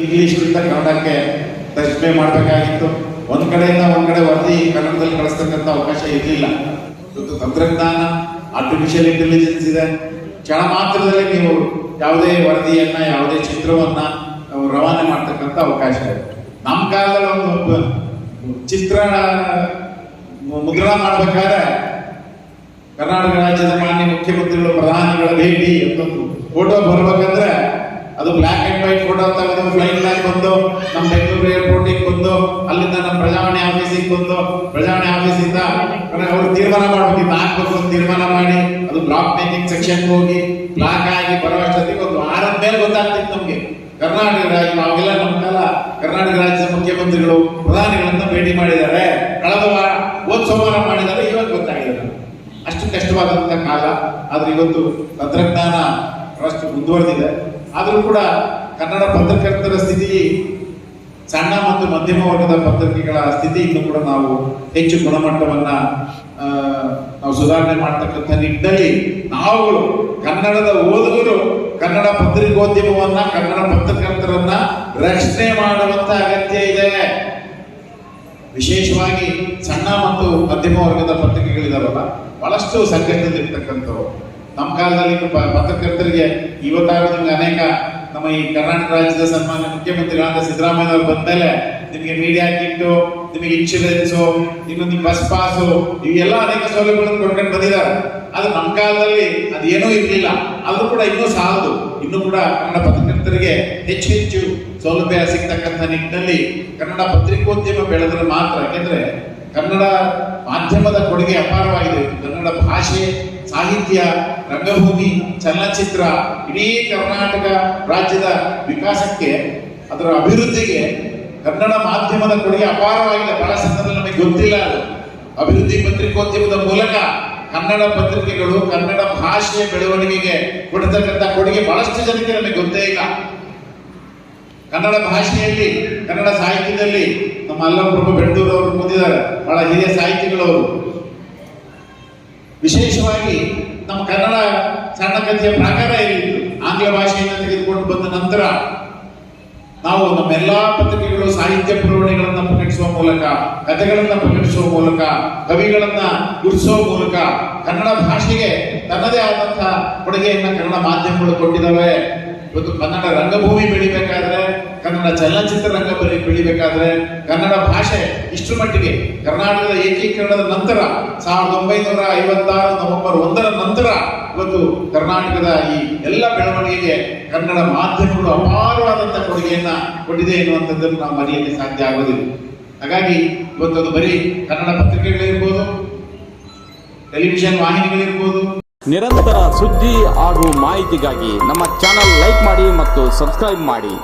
ಇಂಗ್ಲಿಷ್ನಿಂದ ಕನ್ನಡಕ್ಕೆ ತರ್ಜಮೆ ಮಾಡಬೇಕಾಗಿತ್ತು. ಒಂದ್ ಕಡೆಯಿಂದ ಒಂದ್ ಕಡೆ ವರದಿ ಕನ್ನಡದಲ್ಲಿ ಕಳಿಸ್ತಕ್ಕಂಥ ಅವಕಾಶ ಇರಲಿಲ್ಲ. ಇವತ್ತು ತಂತ್ರಜ್ಞಾನ ಆರ್ಟಿಫಿಷಿಯಲ್ ಇಂಟೆಲಿಜೆನ್ಸ್ ಇದೆ. ಕ್ಷಣ ಮಾತ್ರದಲ್ಲಿ ನೀವು ಯಾವುದೇ ವರದಿಯನ್ನ, ಯಾವುದೇ ಚಿತ್ರವನ್ನ ರವಾನೆ ಮಾಡ್ತಕ್ಕಂಥ ಅವಕಾಶ ಇದೆ. ನಮ್ಮ ಕಾಲದಲ್ಲಿ ಒಂದು ಚಿತ್ರ ಮುದ್ರಣ ಮಾಡಬೇಕಾದ್ರೆ ಕರ್ನಾಟಕ ರಾಜ್ಯದ ಮಾನ್ಯ ಮುಖ್ಯಮಂತ್ರಿಗಳು, ಪ್ರಧಾನಿಗಳ ಭೇಟಿ ಅಂತಂದು ಫೋಟೋ ಬರ್ಬೇಕಂದ್ರೆ ಅದು ಬ್ಲ್ಯಾಕ್ ಅಂಡ್ ವೈಟ್ ಫೋಟೋ ತೆಗೆದು ಫ್ಲೈಟ್ನಲ್ಲಿ ಬಂದು ನಮ್ಮ ಬೆಂಗಳೂರು ಏರ್ಪೋರ್ಟಿಗೆ ಬಂದು, ಅಲ್ಲಿಂದ ನಮ್ಮ ಪ್ರಜಾವಾಣಿ ಆಫೀಸಿಗೆ ಬಂದು ಪ್ರಜಾವಾಣಿ ಆಫೀಸಿಂದ ಅವರು ತೀರ್ಮಾನ ಮಾಡ್ಬಿಟ್ಟು ಹಾಕ್ಬೇಕು ತೀರ್ಮಾನ ಮಾಡಿ, ಅದು ಬ್ಲಾಕ್ ಮೇಕಿಂಗ್ ಸೆಕ್ಷನ್ ಹೋಗಿ ಬ್ಲಾಕ್ ಆಗಿ ಬರುವಷ್ಟೊತ್ತಿಗೆ ಒಂದು ವಾರದ ಮೇಲೆ ಗೊತ್ತಾಗ್ತಿತ್ತು ನಮಗೆ. ಕರ್ನಾಟಕ ರಾಜ್ಯ, ನಾವೆಲ್ಲ ನಮ್ಮ ಕಾಲ ಕರ್ನಾಟಕ ರಾಜ್ಯದ ಮುಖ್ಯಮಂತ್ರಿಗಳು, ಪ್ರಧಾನಿಗಳನ್ನ ಭೇಟಿ ಮಾಡಿದ್ದಾರೆ. ಕಳೆದ ವಾರ, ಹೋದ್ ಸೋಮವಾರ ಮಾಡಿದ್ದಾರೆ, ಇವಾಗ ಗೊತ್ತಾಗಿದೆ. ಅಷ್ಟು ಕಷ್ಟವಾದಂತ ಕಾಲ, ಆದ್ರೆ ಇವತ್ತು ತಂತ್ರಜ್ಞಾನ ಅಷ್ಟು ಮುಂದುವರೆದಿದೆ. ಆದರೂ ಕೂಡ ಕನ್ನಡ ಪತ್ರಕರ್ತರ ಸ್ಥಿತಿ, ಸಣ್ಣ ಮತ್ತು ಮಧ್ಯಮ ವರ್ಗದ ಪತ್ರಿಕೆಗಳ ಸ್ಥಿತಿ ಇನ್ನು ಕೂಡ ನಾವು ಹೆಚ್ಚು ಗುಣಮಟ್ಟವನ್ನ ನಾವು ಸುಧಾರಣೆ ಮಾಡ್ತಕ್ಕಂಥ ನಿಟ್ಟಿನಲ್ಲಿ ನಾವುಗಳು, ಕನ್ನಡದ ಓದುಗರು ಕನ್ನಡ ಪತ್ರಿಕೋದ್ಯಮವನ್ನ, ಕನ್ನಡ ಪತ್ರಕರ್ತರನ್ನ ರಕ್ಷಣೆ ಮಾಡುವಂತ ಅಗತ್ಯ ಇದೆ. ವಿಶೇಷವಾಗಿ ಸಣ್ಣ ಮತ್ತು ಮಧ್ಯಮ ವರ್ಗದ ಪತ್ರಿಕೆಗಳಿದಾವಲ್ಲ, ಬಹಳಷ್ಟು ಸಂಕಷ್ಟದಲ್ಲಿರ್ತಕ್ಕಂಥವು ನಮ್ಮ ಕಾಲದಲ್ಲಿ ಪತ್ರಕರ್ತರಿಗೆ ಇವತ್ತಾಗೋದಂಗೆ ಅನೇಕ ನಮ್ಮ ಈ ಕರ್ನಾಟಕ ರಾಜ್ಯದ ಸನ್ಮಾನ್ಯ ಮುಖ್ಯಮಂತ್ರಿಗಳಾದ ಸಿದ್ದರಾಮಯ್ಯ ಅವರು ಬಂದ್ಮೇಲೆ ನಿಮಗೆ ಮೀಡಿಯಾ ಕಿಟ್ಟು ನಿಮಗೆ ಇನ್ಶೂರೆನ್ಸು ನಿಮ್ಮ ಬಸ್ ಪಾಸು ಇವೆಲ್ಲ ಅನೇಕ ಸೌಲಭ್ಯಗಳನ್ನು ಕೊಡ್ಕೊಂಡು ಬಂದಿದ್ದಾರೆ. ಆದ್ರೆ ನಮ್ಮ ಕಾಲದಲ್ಲಿ ಅದೇನೂ ಇರಲಿಲ್ಲ. ಅದು ಕೂಡ ಇನ್ನೂ ಸಾಲದು. ಇನ್ನೂ ಕೂಡ ಕನ್ನಡ ಪತ್ರಕರ್ತರಿಗೆ ಹೆಚ್ಚು ಹೆಚ್ಚು ಸೌಲಭ್ಯ ಸಿಗ್ತಕ್ಕಂಥ ನಿಟ್ಟಿನಲ್ಲಿ ಕನ್ನಡ ಪತ್ರಿಕೋದ್ಯಮ ಬೆಳೆದ್ರೆ ಮಾತ್ರ. ಯಾಕೆಂದ್ರೆ ಕನ್ನಡ ಮಾಧ್ಯಮದ ಕೊಡುಗೆ ಅಪಾರವಾಗಿದೆ. ಕನ್ನಡ ಭಾಷೆ ಸಾಹಿತ್ಯ, ರಂಗಭೂಮಿ, ಚಲನಚಿತ್ರ, ಇಡೀ ಕರ್ನಾಟಕ ರಾಜ್ಯದ ವಿಕಾಸಕ್ಕೆ, ಅದರ ಅಭಿವೃದ್ಧಿಗೆ ಕನ್ನಡ ಮಾಧ್ಯಮದ ಕೊಡುಗೆ ಅಪಾರವಾಗಿದೆ. ಬಹಳ ಸಂದರ್ಭದಲ್ಲಿ ನಮಗೆ ಗೊತ್ತಿಲ್ಲ ಅದು. ಅಭಿವೃದ್ಧಿ ಪತ್ರಿಕೋದ್ಯಮದ ಮೂಲಕ ಕನ್ನಡ ಪತ್ರಿಕೆಗಳು, ಕನ್ನಡ ಭಾಷೆಯ ಬೆಳವಣಿಗೆಗೆ ಕೊಡತಕ್ಕಂಥ ಕೊಡುಗೆ ಬಹಳಷ್ಟು ಜನಕ್ಕೆ ನಮಗೆ ಗೊತ್ತೇ ಇಲ್ಲ. ಕನ್ನಡ ಭಾಷೆಯಲ್ಲಿ, ಕನ್ನಡ ಸಾಹಿತ್ಯದಲ್ಲಿ ನಮ್ಮ ಅಲ್ಲಪ್ರಭು ಬೆಳ್ದೂರು ಅವರು ಬಂದಿದ್ದಾರೆ ಬಹಳ ಹಿರಿಯ ಸಾಹಿತಿಗಳವರು. ವಿಶೇಷವಾಗಿ ನಮ್ಮ ಕನ್ನಡ ಸಣ್ಣ ಕಥೆಯ ಪ್ರಾಕಾರ ಏನಿತ್ತು, ಆಂಗ್ಲ ಭಾಷೆಯನ್ನು ತೆಗೆದುಕೊಂಡು ಬಂದ ನಂತರ ನಾವು ನಮ್ಮೆಲ್ಲ ಪತ್ರಿಕೆಗಳು, ಸಾಹಿತ್ಯ ಪುರವಣಿಗಳನ್ನ ಪ್ರಕಟಿಸುವ ಮೂಲಕ, ಕಥೆಗಳನ್ನ ಪ್ರಕಟಿಸುವ ಮೂಲಕ, ಕವಿಗಳನ್ನ ಗುರುತಿಸುವ ಮೂಲಕ ಕನ್ನಡ ಭಾಷೆಗೆ ತನ್ನದೇ ಆದಂತಹ ಕೊಡುಗೆಯನ್ನು ಕನ್ನಡ ಮಾಧ್ಯಮಗಳು ಕೊಟ್ಟಿದ್ದಾವೆ. ಇವತ್ತು ಕನ್ನಡ ರಂಗಭೂಮಿ ಬೆಳಿಬೇಕಾದ್ರೆ ಕನ್ನಡ ಚಲನಚಿತ್ರ ರಂಗ ಬರೀ ಬೆಳಿಬೇಕಾದ್ರೆ ಕನ್ನಡ ಭಾಷೆ ಇಷ್ಟರ ಮಟ್ಟಿಗೆ ಕರ್ನಾಟಕದ ಏಕೀಕರಣದ ನಂತರ ಸಾವಿರದ ಒಂಬೈನೂರ ಐವತ್ತಾರು ನವೆಂಬರ್ ಒಂದರ ನಂತರ ಇವತ್ತು ಕರ್ನಾಟಕದ ಈ ಎಲ್ಲ ಬೆಳವಣಿಗೆಗೆ ಕನ್ನಡ ಮಾಧ್ಯಮಗಳು ಅಪಾರವಾದಂತಹ ಕೊಡುಗೆಯನ್ನ ಕೊಟ್ಟಿದೆ ಎನ್ನುವಂಥದ್ದನ್ನು ನಾವು ಮರೆಯಲಿಕ್ಕೆ ಸಾಧ್ಯ ಆಗೋದಿಲ್ಲ. ಹಾಗಾಗಿ ಇವತ್ತದು ಬರೀ ಕನ್ನಡ ಪತ್ರಿಕೆಗಳಿರ್ಬೋದು, ಟೆಲಿವಿಷನ್ ವಾಹಿನಿಗಳಿರ್ಬೋದು. ನಿರಂತರ ಸುದ್ದಿ ಹಾಗೂ ಮಾಹಿತಿಗಾಗಿ ನಮ್ಮ ಚಾನಲ್ ಲೈಕ್ ಮಾಡಿ ಮತ್ತು ಸಬ್ಸ್ಕ್ರೈಬ್ ಮಾಡಿ.